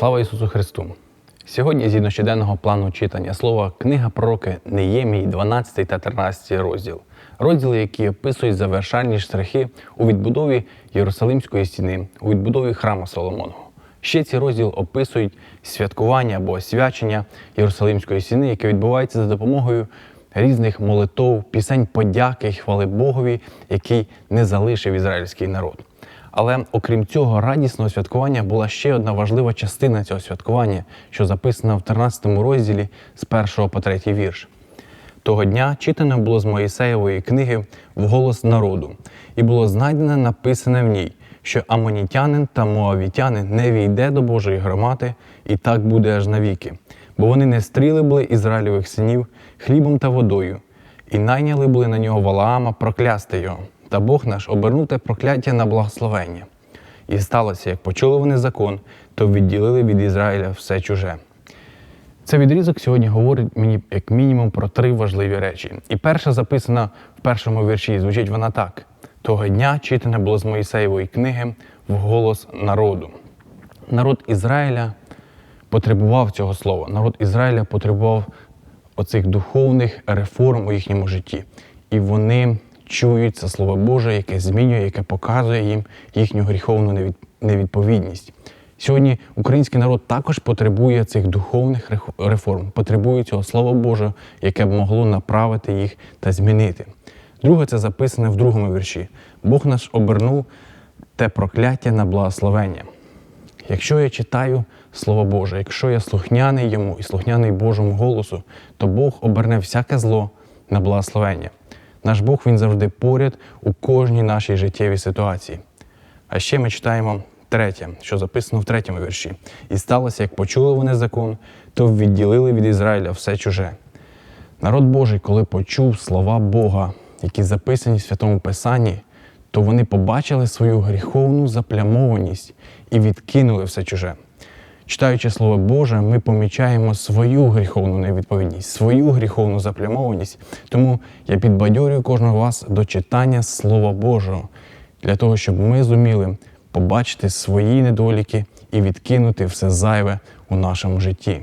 Слава Ісусу Христу! Сьогодні, згідно щоденного плану читання слова, книга пророки Неємії, 12 та 13 розділ. Розділи, які описують завершальні штрихи у відбудові Єрусалимської стіни, у відбудові храму Соломоного. Ще ці розділ описують святкування або освячення Єрусалимської стіни, яке відбувається за допомогою різних молитов, пісень подяки й хвали Богові, який не залишив ізраїльський народ. Але окрім цього радісного святкування була ще одна важлива частина цього святкування, що записана в 13 розділі з 1 по 3 вірш. Того дня читано було з Моїсеєвої книги вголос народу, і було знайдене написане в ній, що амонітянин та моавітянин не війде до Божої громади, і так буде аж навіки, бо вони не стріли були Ізраїльових синів хлібом та водою, і найняли були на нього Валаама проклясти його. Та Бог наш обернув те прокляття на благословення. І сталося, як почули вони закон, то відділили від Ізраїля все чуже. Цей відрізок сьогодні говорить мені як мінімум про три важливі речі. І перша записана в першому вірші, звучить вона так: того дня читане було з Моїсеєвої книги в голос народу. Народ Ізраїля потребував цього слова. Народ Ізраїля потребував оцих духовних реформ у їхньому житті. І вони чують це Слово Боже, яке змінює, яке показує їм їхню гріховну невідповідність. Сьогодні український народ також потребує цих духовних реформ, потребує цього Слова Божого, яке б могло направити їх та змінити. Друге, це записане в другому вірші. Бог наш обернув те прокляття на благословення. Якщо я читаю Слово Боже, якщо я слухняний йому і слухняний Божому голосу, то Бог оберне всяке зло на благословення. Наш Бог він завжди поряд у кожній нашій життєвій ситуації. А ще ми читаємо третє, що записано в третьому вірші. І сталося, як почули вони закон, то відділили від Ізраїля все чуже. Народ Божий, коли почув слова Бога, які записані в Святому Писанні, то вони побачили свою гріховну заплямованість і відкинули все чуже. Читаючи Слово Боже, ми помічаємо свою гріховну невідповідність, свою гріховну заплямованість. Тому я підбадьорюю кожного вас до читання Слова Божого, для того, щоб ми зуміли побачити свої недоліки і відкинути все зайве у нашому житті.